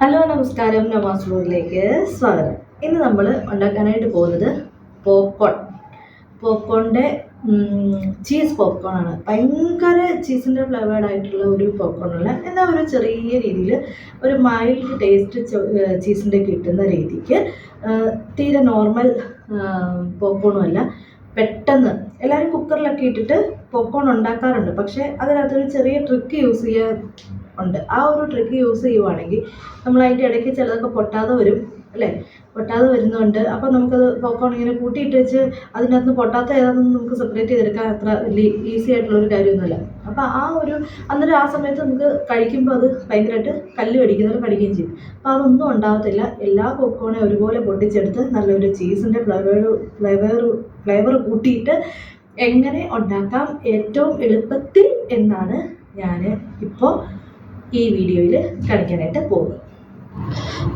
Hello നമസ്കാരം. നമാസ് വ്ലോഗിലേക്ക് സ്വാഗതം. ഇന്ന് നമ്മൾ ഉണ്ടാക്കാനായിട്ട് പോകുന്നത് പോപ്കോൺ. പോപ്കോണിന്റെ ചീസ് പോപ്കോൺ ആണ്. ഭയങ്കര ചീസിന്റെ ഫ്ലേവേർഡ് ആയിട്ടുള്ള ഒരു പോപ്കോൺ അല്ല. എന്നാൽ ഒരു ചെറിയ രീതിയിൽ ഒരു മൈൽഡ് ടേസ്റ്റ് ചീസിന്റെ കിട്ടുന്ന രീതിക്ക് തീരെ നോർമൽ പോപ്കോണും അല്ല. പെട്ടെന്ന് എല്ലാവരും കുക്കറിലൊക്കെ ഇട്ടിട്ട് പോപ്കോൺ ഉണ്ടാക്കാറുണ്ട്. പക്ഷേ അതിനകത്തൊരു ചെറിയ ട്രിക്ക് യൂസ് ചെയ്യാൻ ഉണ്ട്. ആ ഒരു ട്രിക്ക് യൂസ് ചെയ്യുവാണെങ്കിൽ നമ്മൾ അതിന്റെ ഇടയ്ക്ക് ചിലതൊക്കെ പൊട്ടാതെ വരും അല്ലേ? പൊട്ടാതെ വരുന്നുണ്ട്. അപ്പം നമുക്കത് പോപ്കോൺ ഇങ്ങനെ കൂട്ടിയിട്ട് വെച്ച് അതിനകത്ത് പൊട്ടാത്ത ഏതാണെന്ന് നമുക്ക് സെപ്പറേറ്റ് ചെയ്തെടുക്കാൻ അത്ര വലിയ ഈസി ആയിട്ടുള്ളൊരു കാര്യമൊന്നുമല്ല. അപ്പോൾ ആ ഒരു അന്നേരം ആ സമയത്ത് നമുക്ക് കഴിക്കുമ്പോൾ അത് ഭയങ്കരമായിട്ട് കല്ല് കടിക്കുന്നവർ കടിക്കുകയും ചെയ്യും. അപ്പോൾ അതൊന്നും ഉണ്ടാകത്തില്ല എല്ലാ പോപ്കോണെ ഒരുപോലെ പൊട്ടിച്ചെടുത്ത് നല്ലൊരു ചീസിന്റെ ഫ്ലേവർ ഫ്ലേവർ ഫ്ലേവർ കൂട്ടിയിട്ട് എങ്ങനെ ഉണ്ടാക്കാം ഏറ്റവും എളുപ്പത്തിൽ എന്നാണ് ഞാൻ ഇപ്പോൾ ഈ വീഡിയോയിൽ കാണിക്കാനായിട്ട് പോകുന്നത്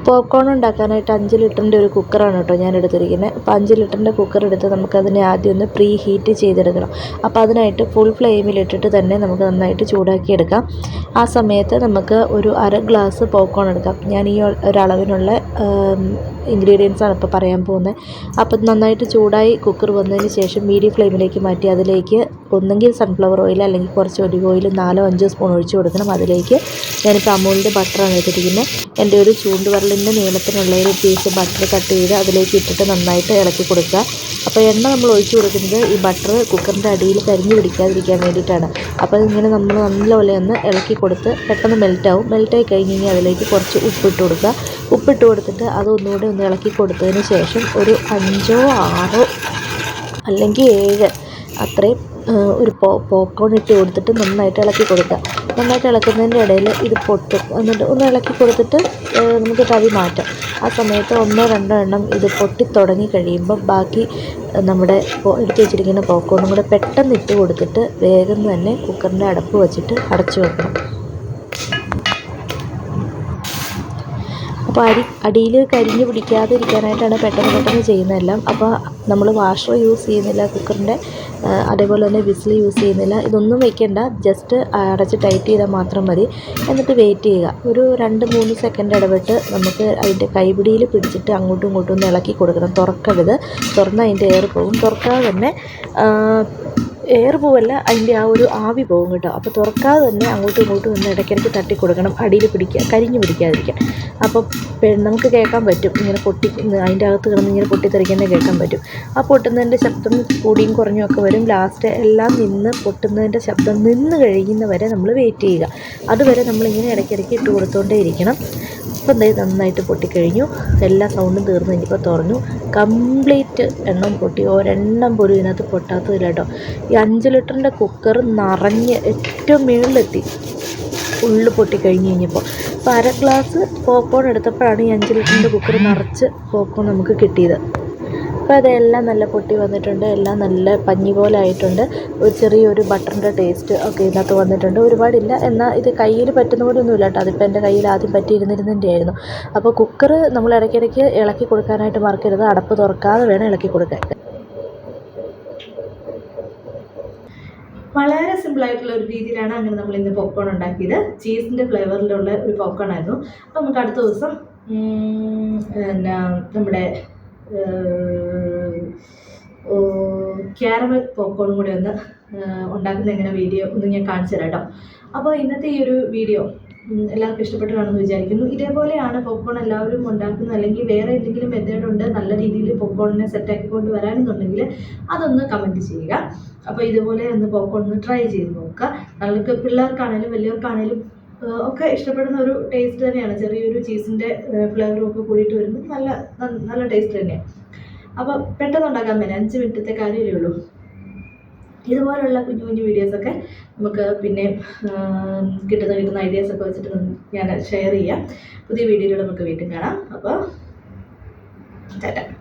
പോപ്കോൺ ഉണ്ടാക്കാനായിട്ട് അഞ്ച് ലിറ്ററിന്റെ ഒരു കുക്കറാണ് കേട്ടോ ഞാൻ എടുത്തിരിക്കുന്നത്. അപ്പോൾ അഞ്ച് ലിറ്ററിന്റെ കുക്കർ എടുത്ത് നമുക്കതിനെ ആദ്യം ഒന്ന് പ്രീ ഹീറ്റ് ചെയ്തെടുക്കണം. അപ്പോൾ അതിനായിട്ട് ഫുൾ ഫ്ലെയിമിലിട്ടിട്ട് തന്നെ നമുക്ക് നന്നായിട്ട് ചൂടാക്കിയെടുക്കാം. ആ സമയത്ത് നമുക്ക് ഒരു അര ഗ്ലാസ് പോപ്കോൺ എടുക്കാം. ഞാൻ ഈ ഒരളവിനുള്ള ഇൻഗ്രീഡിയൻസ് ആണ് ഇപ്പോൾ പറയാൻ പോകുന്നത്. അപ്പോൾ നന്നായിട്ട് ചൂടായി കുക്കർ വന്നതിന് ശേഷം മീഡിയം ഫ്ലെയിമിലേക്ക് മാറ്റി അതിലേക്ക് ഒന്നെങ്കിൽ സൺഫ്ലവർ ഓയിൽ അല്ലെങ്കിൽ കുറച്ച് ഒലിവ് ഓയിൽ നാലോ അഞ്ചോ സ്പൂൺ ഒഴിച്ച് കൊടുക്കണം. അതിലേക്ക് ഞാനിപ്പോൾ അമൂലിന്റെ ബട്ടറാണ് എടുത്തിരിക്കുന്നത്. എന്റെ ഒരു ചൂണ്ടുവരലിന്റെ നീളത്തിനുള്ള ഒരു പീസ് ബട്ടർ കട്ട് ചെയ്ത് അതിലേക്ക് ഇട്ടിട്ട് നന്നായിട്ട് ഇളക്കി കൊടുക്കുക. അപ്പോൾ എണ്ണ നമ്മൾ ഒഴിച്ചു കൊടുക്കുന്നത് ഈ ബട്ടർ കുക്കറിന്റെ അടിയിൽ കരിഞ്ഞു പിടിക്കാതിരിക്കാൻ വേണ്ടിയിട്ടാണ്. അപ്പോൾ ഇങ്ങനെ നമ്മൾ നല്ലപോലെ ഒന്ന് ഇളക്കി കൊടുത്ത് പെട്ടെന്ന് മെൽറ്റാവും മെൽറ്റായി കഴിഞ്ഞ് കഴിഞ്ഞാൽ അതിലേക്ക് കുറച്ച് ഉപ്പിട്ട് കൊടുക്കുക. ഉപ്പിട്ട് കൊടുത്തിട്ട് അത് അതൊന്നുകൂടെ ഒന്ന് ഇളക്കി കൊടുത്തതിന് ശേഷം ഒരു അഞ്ചോ ആറോ അല്ലെങ്കിൽ ഏഴ് അത്രയും ഒരു പോപ്കോൺ ഇട്ട് കൊടുത്തിട്ട് നന്നായിട്ട് ഇളക്കി കൊടുക്കുക. നന്നായിട്ട് ഇളക്കുന്നതിന്റെ ഇടയിൽ ഇത് പൊട്ടും. എന്നിട്ട് ഒന്ന് ഇളക്കി കൊടുത്തിട്ട് നമുക്ക് തവി മാറ്റാം. ആ സമയത്ത് ഒന്നോ രണ്ടോ എണ്ണം ഇത് പൊട്ടി തുടങ്ങി കഴിയുമ്പോൾ ബാക്കി നമ്മുടെ എടുത്ത് വെച്ചിരിക്കുന്ന പോപ്കോണും കൂടെ പെട്ടെന്ന് ഇട്ട് കൊടുത്തിട്ട് വേഗം തന്നെ കുക്കറിന്റെ അടപ്പ് വെച്ചിട്ട് അടച്ചു വെക്കണം. അപ്പോൾ അരി അടിയിൽ കരിഞ്ഞ് പിടിക്കാതിരിക്കാനായിട്ടാണ് പെട്ടെന്ന് പെട്ടെന്ന് ചെയ്യുന്നതെല്ലാം. അപ്പോൾ നമ്മൾ വാഷർ യൂസ് ചെയ്യുന്നില്ല കുക്കറിന്റെ അതേപോലെ തന്നെ വിസിൽ യൂസ് ചെയ്യുന്നില്ല. ഇതൊന്നും വെക്കേണ്ട ജസ്റ്റ് അടച്ച് ടൈറ്റ് ചെയ്താൽ മാത്രം മതി. എന്നിട്ട് വെയിറ്റ് ചെയ്യുക. ഒരു രണ്ട് മൂന്ന് സെക്കൻഡ് ഇടവിട്ട് നമുക്ക് അതിന്റെ കൈപിടിയിൽ പിടിച്ചിട്ട് അങ്ങോട്ടും ഇങ്ങോട്ടും ഒന്ന് ഇളക്കി കൊടുക്കണം. തുറക്കരുത്. തുറന്ന് അതിന്റെ എയർ പോകും തുറക്കാതെ തന്നെ എയർ പോവല്ല അതിന്റെ ആ ഒരു ആവി പോകും കേട്ടോ. അപ്പോൾ തുറക്കാതെ തന്നെ അങ്ങോട്ടും ഇങ്ങോട്ടും ഒന്ന് ഇടയ്ക്കിടയ്ക്ക് തട്ടി കൊടുക്കണം അടിയിൽ പിടിക്കുക കരിഞ്ഞ് പിടിക്കാതിരിക്കാം അപ്പോൾ നമുക്ക് കേൾക്കാൻ പറ്റും. ഇങ്ങനെ പൊട്ടി അതിന്റെ അകത്ത് കിടന്ന് ഇങ്ങനെ പൊട്ടിത്തെറിക്കുന്നത് കേൾക്കാൻ പറ്റും. ആ പൊട്ടുന്നതിന്റെ ശബ്ദം കൂടിയും കുറഞ്ഞും ഒക്കെ വരും. ലാസ്റ്റ് എല്ലാം നിന്ന് പൊട്ടുന്നതിന്റെ ശബ്ദം നിന്ന് കഴിയുന്നവരെ നമ്മൾ വെയിറ്റ് ചെയ്യുക. അതുവരെ നമ്മളിങ്ങനെ ഇടയ്ക്കിടയ്ക്ക് ഇട്ട് കൊടുത്തുകൊണ്ടേ ഇരിക്കണം. അപ്പോൾ ദേ നന്നായിട്ട് പൊട്ടിക്കഴിഞ്ഞു. എല്ലാ സൗണ്ടും തീർന്നു ഇനിയിപ്പോൾ തുറന്നു. കംപ്ലീറ്റ് എണ്ണം പൊട്ടി. ഒരെണ്ണം പോലും ഇതിനകത്ത് പൊട്ടാത്തതില്ല കേട്ടോ. ഈ അഞ്ച് ലിറ്ററിന്റെ കുക്കർ നിറഞ്ഞ് ഏറ്റവും മുകളിലെത്തി. ഫുള്ള് പൊട്ടിക്കഴിഞ്ഞ് കഴിഞ്ഞപ്പോൾ അപ്പോൾ അര ഗ്ലാസ് പോപ്കോൺ എടുത്തപ്പോഴാണ് ഈ അഞ്ച് ലിറ്ററിന്റെ കുക്കർ നിറച്ച് പോപ്കോൺ നമുക്ക് കിട്ടിയത്. അപ്പോൾ അതെല്ലാം നല്ല പൊട്ടി വന്നിട്ടുണ്ട്. എല്ലാം നല്ല പഞ്ഞി പോലെ ആയിട്ടുണ്ട്. ഒരു ചെറിയൊരു ബട്ടറിന്റെ ടേസ്റ്റ് ഒക്കെ ഇതിനകത്ത് വന്നിട്ടുണ്ട്. ഒരുപാടില്ല എന്നാൽ ഇത് കയ്യിൽ പറ്റുന്ന പോലെ ഒന്നുമില്ല കേട്ടോ. അതിപ്പോൾ എന്റെ കയ്യിൽ ആദ്യം പറ്റിയിരുന്നിരുന്നതിന്റെ ആയിരുന്നു. അപ്പോൾ കുക്കർ നമ്മൾ ഇടയ്ക്കിടയ്ക്ക് ഇളക്കി കൊടുക്കാനായിട്ട് മറക്കരുത്. അടപ്പ് തുറക്കാതെ വേണം ഇളക്കി കൊടുക്കാൻ. വളരെ സിമ്പിൾ ആയിട്ടുള്ള ഒരു രീതിയിലാണ് അങ്ങനെ നമ്മൾ ഇന്ന് പോപ്കോൺ ഉണ്ടാക്കിയത്. ചീസിന്റെ ഫ്ലേവറിലുള്ള ഒരു പോപ്കോൺ ആയിരുന്നു. അപ്പോൾ നമുക്ക് അടുത്ത ദിവസം പിന്നെ നമ്മുടെ ക്യാരമൽ പോപ്കോണും കൂടി ഒന്ന് ഉണ്ടാക്കുന്ന എങ്ങനെ വീഡിയോ ഒന്ന് ഞാൻ കാണിച്ചു തരാം കേട്ടോ. അപ്പോൾ ഇന്നത്തെ ഈ ഒരു വീഡിയോ എല്ലാവർക്കും ഇഷ്ടപ്പെട്ടു കാണുമെന്ന് വിചാരിക്കുന്നു. ഇതേപോലെയാണ് പോപ്കോൺ എല്ലാവരും ഉണ്ടാക്കുന്നത്. അല്ലെങ്കിൽ വേറെ എന്തെങ്കിലും മെത്തേഡ് ഉണ്ട് നല്ല രീതിയിൽ പോപ്കോണിനെ സെറ്റാക്കി കൊണ്ട് വരാനെന്നുണ്ടെങ്കിൽ അതൊന്ന് കമന്റ് ചെയ്യുക. അപ്പോൾ ഇതുപോലെ ഒന്ന് പോപ്കോൺ ഒന്ന് ട്രൈ ചെയ്ത് നോക്കുക. നമുക്ക് പിള്ളേർക്കാണേലും വലിയവർക്കാണേലും ഒക്കെ ഇഷ്ടപ്പെടുന്ന ഒരു ടേസ്റ്റ് തന്നെയാണ്. ചെറിയൊരു ചീസിന്റെ ഫ്ലേവറും ഒക്കെ കൂടിയിട്ട് വരുമ്പോൾ നല്ല നല്ല ടേസ്റ്റ് തന്നെയാണ് അപ്പോൾ പെട്ടെന്ന് ഉണ്ടാക്കാൻ പറ്റും അഞ്ച് മിനിറ്റത്തെ കാര്യമേ ഉള്ളൂ. ഇതുപോലുള്ള കുഞ്ഞു കുഞ്ഞു വീഡിയോസൊക്കെ നമുക്ക് പിന്നെ കിട്ടുന്ന കിട്ടുന്ന ഐഡിയാസൊക്കെ വെച്ചിട്ട് ഞാൻ ഷെയർ ചെയ്യാം. പുതിയ വീഡിയോയിലൂടെ നമുക്ക് വീണ്ടും കാണാം. അപ്പോൾ ടാറ്റ.